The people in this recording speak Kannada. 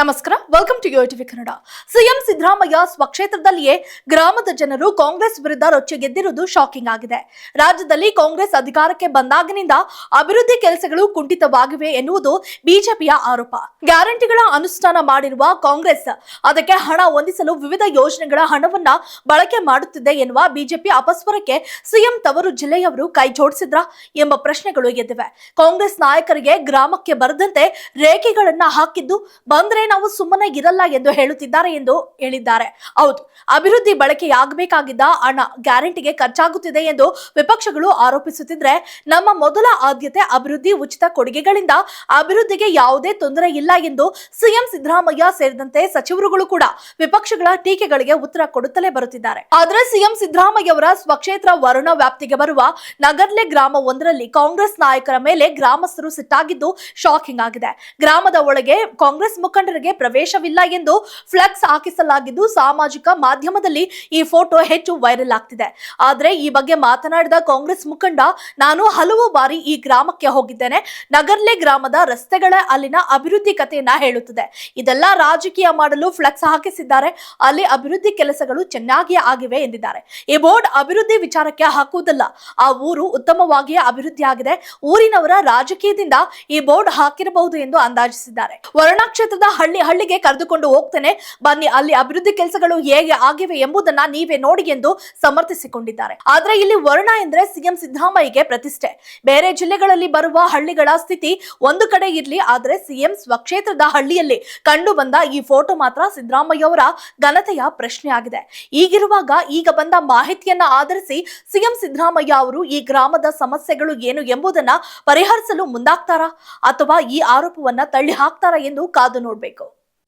ನಮಸ್ಕಾರ welcome to yo TV Kannada CM Siddaramaiah ಸ್ವಕ್ಷೇತ್ರದಲ್ಲಿಯೇ ಗ್ರಾಮದ ಜನರು ಕಾಂಗ್ರೆಸ್ ವಿರುದ್ಧ ರೊಚ್ಚಿಗೆದ್ದಿರುವುದು ಶಾಕಿಂಗ್ ಆಗಿದೆ ರಾಜ್ಯದಲ್ಲಿ ಕಾಂಗ್ರೆಸ್ ಅಧಿಕಾರಕ್ಕೆ ಬಂದಾಗಿನಿಂದ ಅಭಿವೃದ್ಧಿ ಕೆಲಸಗಳು ಕುಂಠಿತವಾಗಿವೆ ಎನ್ನುವುದು ಬಿಜೆಪಿಯ ಆರೋಪ ಗ್ಯಾರಂಟಿಗಳ ಅನುಷ್ಠಾನ ಮಾಡಿರುವ ಕಾಂಗ್ರೆಸ್ ಅದಕ್ಕೆ ಹಣ ಹೊಂದಿಸಲು ವಿವಿಧ ಯೋಜನೆಗಳ ಹಣವನ್ನ ಬಳಕೆ ಮಾಡುತ್ತಿದೆ ಎನ್ನುವ ಬಿಜೆಪಿ ಅಪಸ್ವರಕ್ಕೆ ಸಿಎಂ ತವರು ಜಿಲ್ಲೆಯವರು ಕೈ ಜೋಡಿಸಿದ್ರ ಎಂಬ ಪ್ರಶ್ನೆಗಳು ಎದ್ದಿವೆ ಕಾಂಗ್ರೆಸ್ ನಾಯಕರಿಗೆ ಗ್ರಾಮಕ್ಕೆ ಬರದಂತೆ ರೇಖೆಗಳನ್ನ ಹಾಕಿದ್ದು ಬಂದ್ರೆ ನಾವು ಸುಮ್ಮನೆ ಇರಲ್ಲ ಎಂದು ಹೇಳುತ್ತಿದ್ದಾರೆ ಎಂದು ಹೇಳಿದ್ದಾರೆ. ಹೌದು, ಅಭಿವೃದ್ಧಿ ಬಳಕೆಯಾಗಬೇಕಾಗಿದ್ದ ಹಣ ಗ್ಯಾರಂಟಿಗೆ ಖರ್ಚಾಗುತ್ತಿದೆ ಎಂದು ವಿಪಕ್ಷಗಳು ಆರೋಪಿಸುತ್ತಿದ್ರೆ ನಮ್ಮ ಮೊದಲ ಆದ್ಯತೆ ಅಭಿವೃದ್ಧಿ ಉಚಿತ ಕೊಡುಗೆಗಳಿಂದ ಅಭಿವೃದ್ಧಿಗೆ ಯಾವುದೇ ತೊಂದರೆ ಇಲ್ಲ ಎಂದು ಸಿಎಂ ಸಿದ್ದರಾಮಯ್ಯ ಸೇರಿದಂತೆ ಸಚಿವರುಗಳು ಕೂಡ ವಿಪಕ್ಷಗಳ ಟೀಕೆಗಳಿಗೆ ಉತ್ತರ ಕೊಡುತ್ತಲೇ ಬರುತ್ತಿದ್ದಾರೆ. ಆದರೆ ಸಿಎಂ ಸಿದ್ದರಾಮಯ್ಯ ಅವರ ಸ್ವಕ್ಷೇತ್ರ ವರುಣ ವ್ಯಾಪ್ತಿಗೆ ಬರುವ ನಗರ್ಲೆ ಗ್ರಾಮ ಒಂದರಲ್ಲಿ ಕಾಂಗ್ರೆಸ್ ನಾಯಕರ ಮೇಲೆ ಗ್ರಾಮಸ್ಥರು ಸಿಟ್ಟಾಗಿದ್ದು ಶಾಕಿಂಗ್ ಆಗಿದೆ. ಗ್ರಾಮದ ಒಳಗೆ ಕಾಂಗ್ರೆಸ್ ಮುಖಂಡರಿಗೆ ಪ್ರವೇಶವಿಲ್ಲ ಎಂದು ಫ್ಲೆಕ್ಸ್ ಹಾಕಿಸಲಾಗಿದ್ದು ಸಾಮಾಜಿಕ ಮಾಧ್ಯಮದಲ್ಲಿ ಈ ಫೋಟೋ ಹೆಚ್ಚು ವೈರಲ್ ಆಗ್ತಿದೆ. ಆದ್ರೆ ಈ ಬಗ್ಗೆ ಮಾತನಾಡಿದ ಕಾಂಗ್ರೆಸ್ ಮುಖಂಡ, ನಾನು ಹಲವು ಬಾರಿ ಈ ಗ್ರಾಮಕ್ಕೆ ಹೋಗಿದ್ದೇನೆ. ನಗರ್ಲೆ ಗ್ರಾಮದ ರಸ್ತೆಗಳ ಅಲ್ಲಿನ ಅಭಿವೃದ್ಧಿ ಕಥೆಯನ್ನ ಹೇಳುತ್ತದೆ. ಇದೆಲ್ಲ ರಾಜಕೀಯ ಮಾಡಲು ಫ್ಲೆಕ್ಸ್ ಹಾಕಿಸಿದ್ದಾರೆ. ಅಲ್ಲಿ ಅಭಿವೃದ್ಧಿ ಕೆಲಸಗಳು ಚೆನ್ನಾಗಿ ಆಗಿವೆ ಎಂದಿದ್ದಾರೆ. ಈ ಬೋರ್ಡ್ ಅಭಿವೃದ್ಧಿ ವಿಚಾರಕ್ಕೆ ಹಾಕುವುದಲ್ಲ, ಆ ಊರು ಉತ್ತಮವಾಗಿಯೇ ಅಭಿವೃದ್ಧಿ ಆಗಿದೆ. ಊರಿನವರ ರಾಜಕೀಯದಿಂದ ಈ ಬೋರ್ಡ್ ಹಾಕಿರಬಹುದು ಎಂದು ಅಂದಾಜಿಸಿದ್ದಾರೆ. ವರುಣಾ ಕ್ಷೇತ್ರದ ಹಳ್ಳಿ ಹಳ್ಳಿಗೆ ಕರೆದುಕೊಂಡು ಹೋಗ್ತೇನೆ. ಬನ್ನಿ, ಅಲ್ಲಿ ಅಭಿವೃದ್ಧಿ ಕೆಲಸಗಳು ಹೇಗೆ ಆಗಿವೆ ಎಂಬುದನ್ನ ನೀವೇ ನೋಡಿ ಎಂದು ಸಮರ್ಥಿಸಿಕೊಂಡಿದ್ದಾರೆ. ಆದ್ರೆ ಇಲ್ಲಿ ವರ್ಣ ಎಂದ್ರೆ ಸಿಎಂ ಸಿದ್ದರಾಮಯ್ಯಗೆ ಪ್ರತಿಷ್ಠೆ. ಬೇರೆ ಜಿಲ್ಲೆಗಳಲ್ಲಿ ಬರುವ ಹಳ್ಳಿಗಳ ಸ್ಥಿತಿ ಒಂದು ಕಡೆ ಇರ್ಲಿ, ಆದ್ರೆ ಸಿಎಂ ಸ್ವಕ್ಷೇತ್ರದ ಹಳ್ಳಿಯಲ್ಲಿ ಕಂಡು ಬಂದ ಈ ಫೋಟೋ ಮಾತ್ರ ಸಿದ್ದರಾಮಯ್ಯ ಅವರ ಘನತೆಯ ಪ್ರಶ್ನೆಯಾಗಿದೆ. ಈಗಿರುವಾಗ ಈಗ ಬಂದ ಮಾಹಿತಿಯನ್ನ ಆಧರಿಸಿ ಸಿಎಂ ಸಿದ್ದರಾಮಯ್ಯ ಅವರು ಈ ಗ್ರಾಮದ ಸಮಸ್ಯೆಗಳು ಏನು ಎಂಬುದನ್ನ ಪರಿಹರಿಸಲು ಮುಂದಾಗ್ತಾರಾ? ಅಥವಾ ಈ ಆರೋಪವನ್ನ ತಳ್ಳಿ ಹಾಕ್ತಾರಾ ಎಂದು ಕಾದು ನೋಡ್ಬೇಕು.